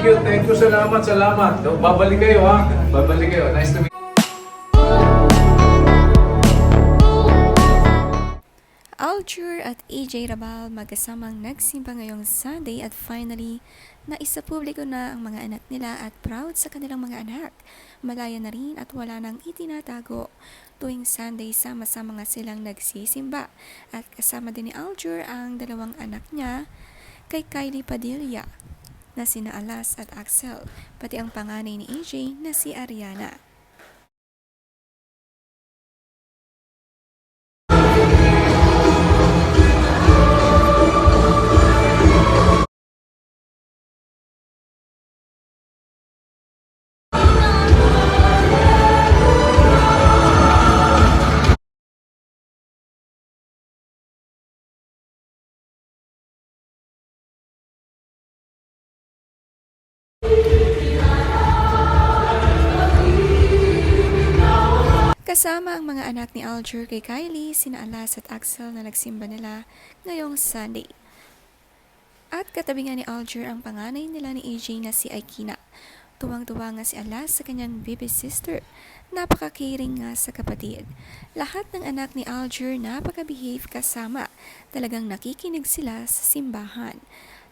Thank you, thank you. Salamat, salamat. Babalik kayo ha. Babalik kayo. Nice to meet Aljur at AJ Rabal magkasamang nagsimba ngayong Sunday at finally, naisa publiko na ang mga anak nila at proud sa kanilang mga anak. Malaya na rin at wala nang itinatago. Tuwing Sunday, sama-sama nga silang nagsisimba at kasama din ni Aljur ang dalawang anak niya kay Kylie Padilla na sina Alas at Axel, pati ang panganay ni AJ na si Ariana. Kasama ang mga anak ni Aljur kay Kylie, sina Alas at Axel na nagsimba nila ngayong Sunday. At katabi nga ni Aljur ang panganay nila ni AJ na si Aikina. Tuwang-tuwa nga si Alas sa kanyang baby sister. Napakakiring nga sa kapatid. Lahat ng anak ni Aljur napaka-behave kasama. Talagang nakikinig sila sa simbahan.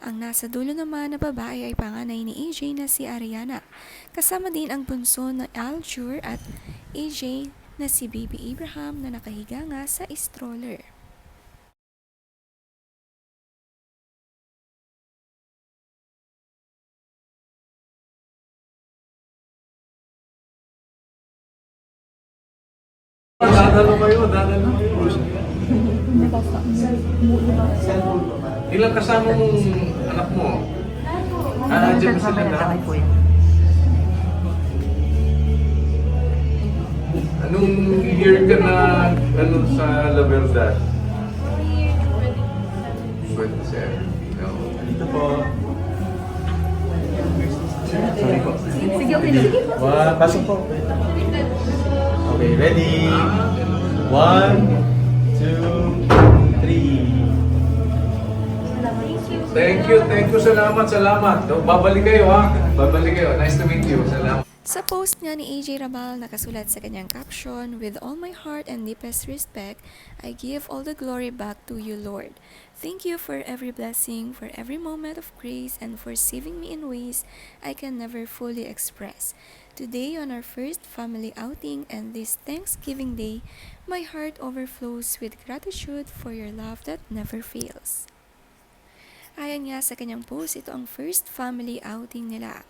Ang nasa dulo naman na babae ay panganay ni AJ na si Ariana. Kasama din ang bunso na Aljur at AJ na si Baby Abraham na nakahiga nga sa stroller. Dadalo kayo, dadalo kayo. Ilang kasama mong anak mo? Ah, dyan sila na? Anong year ka na ano sa La Verdad? 27. No. Dito po. Sorry po. Sige, okay. One, pasok po. Okay, ready? One, two, three. Thank you, thank you. Salamat, salamat. Babalik kayo ha. Babalik kayo. Nice to meet you. Salamat. Sa post nga ni AJ Rabal, nakasulat sa kanyang caption, With all my heart and deepest respect, I give all the glory back to you, Lord. Thank you for every blessing, for every moment of grace, and for saving me in ways I can never fully express. Today, on our first family outing and this Thanksgiving Day, my heart overflows with gratitude for your love that never fails. Ayon nga sa kanyang post, ito ang first family outing nila.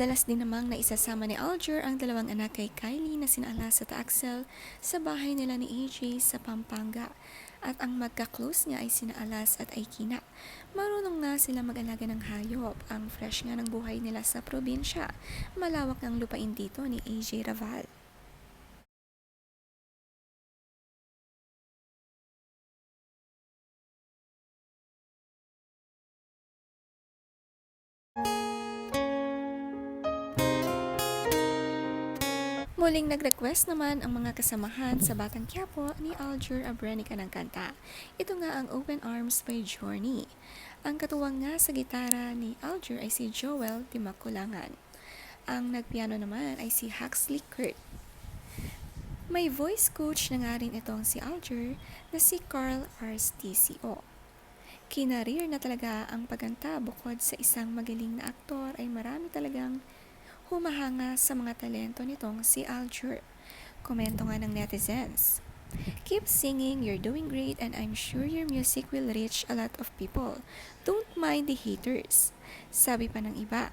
Madalas din namang naisasama ni Alger ang dalawang anak kay Kylie na sina Alas at Axel sa bahay nila ni AJ sa Pampanga. At ang magka-close niya ay sina Alas at Aikina. Marunong nga sila mag-alaga ng hayop. Ang fresh nga ng buhay nila sa probinsya. Malawak ng lupain dito ni AJ Raval. Muling nag-request naman ang mga kasamahan sa Batang Quiapo ni Alger Abrenica ng kanta. Ito nga ang Open Arms by Journey. Ang katuwang nga sa gitara ni Alger ay si Joel Timakulangan. Ang nagpiano naman ay si Huxley Kurt. May voice coach na nga rin itong si Alger na si Carl RSTCO. Kinarir na talaga ang pagkanta bukod sa isang magaling na aktor ay marami talagang humahanga sa mga talento nitong si Alger. Komento nga ng netizens. Keep singing, you're doing great and I'm sure your music will reach a lot of people. Don't mind the haters. Sabi pa ng iba.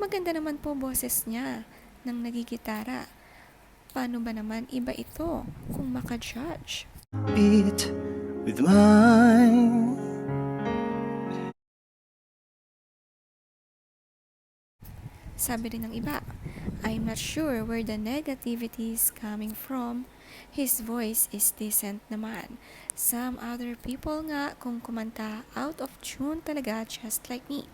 Maganda naman po boses niya nang nagigitara. Paano ba naman iba ito kung makajudge? beat with mine. Sabi rin ng iba, I'm not sure where the negativity is coming from. His voice is decent naman. Some other people nga kung kumanta out of tune talaga just like me.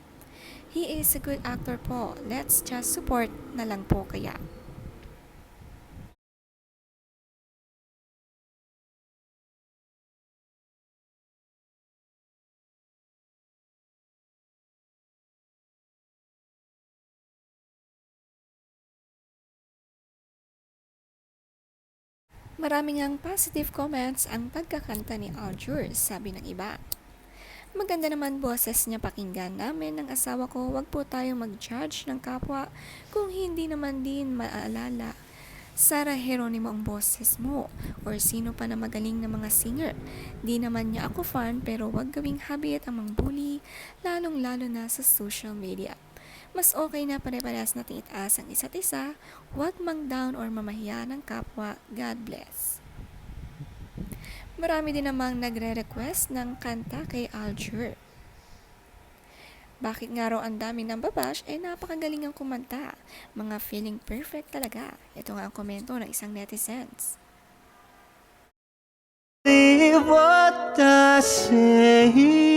He is a good actor po. Let's just support na lang po kaya. Maraming ang positive comments ang pagkakanta ni Aljur, sabi ng iba. Maganda naman boses niya pakinggan namin ng asawa ko, wag po tayo mag-judge ng kapwa kung hindi naman din maalala Sara Geronimo ang boses mo or sino pa na magaling na mga singer. Di naman niya ako fan pero wag gawing habit ang mangbuli lalong lalo na sa social media. Mas okay na pare-parehas natin itaas ang isa't isa, wag mang down or mamahiya ng kapwa. God bless. Marami din namang nagre-request ng kanta kay Aljur. Bakit nga raw ang dami ng babash ay napakagaling ang kumanta. Mga feeling perfect talaga. Ito nga ang komento ng isang netizens. Believe what I say.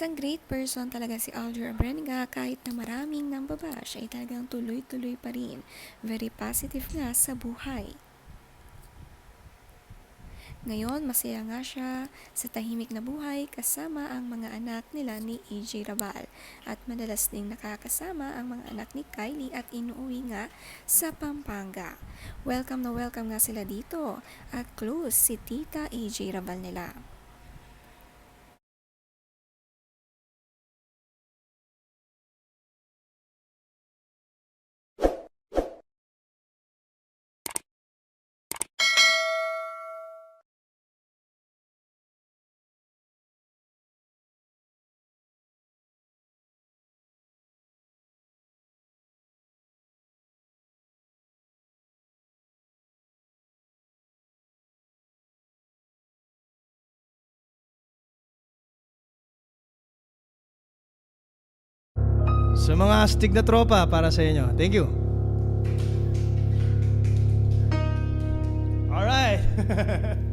Isang great person talaga si Alger Abrenica kahit na maraming ng babash ay talagang tuloy-tuloy pa rin. Very positive nga sa buhay. Ngayon, masaya nga siya sa tahimik na buhay kasama ang mga anak nila ni AJ Rabal at madalas ding nakakasama ang mga anak ni Kylie at inuuwi nga sa Pampanga. Welcome na welcome nga sila dito at close si Tita AJ Rabal nila. Sa mga astig na tropa para sa inyo. Thank you. Alright.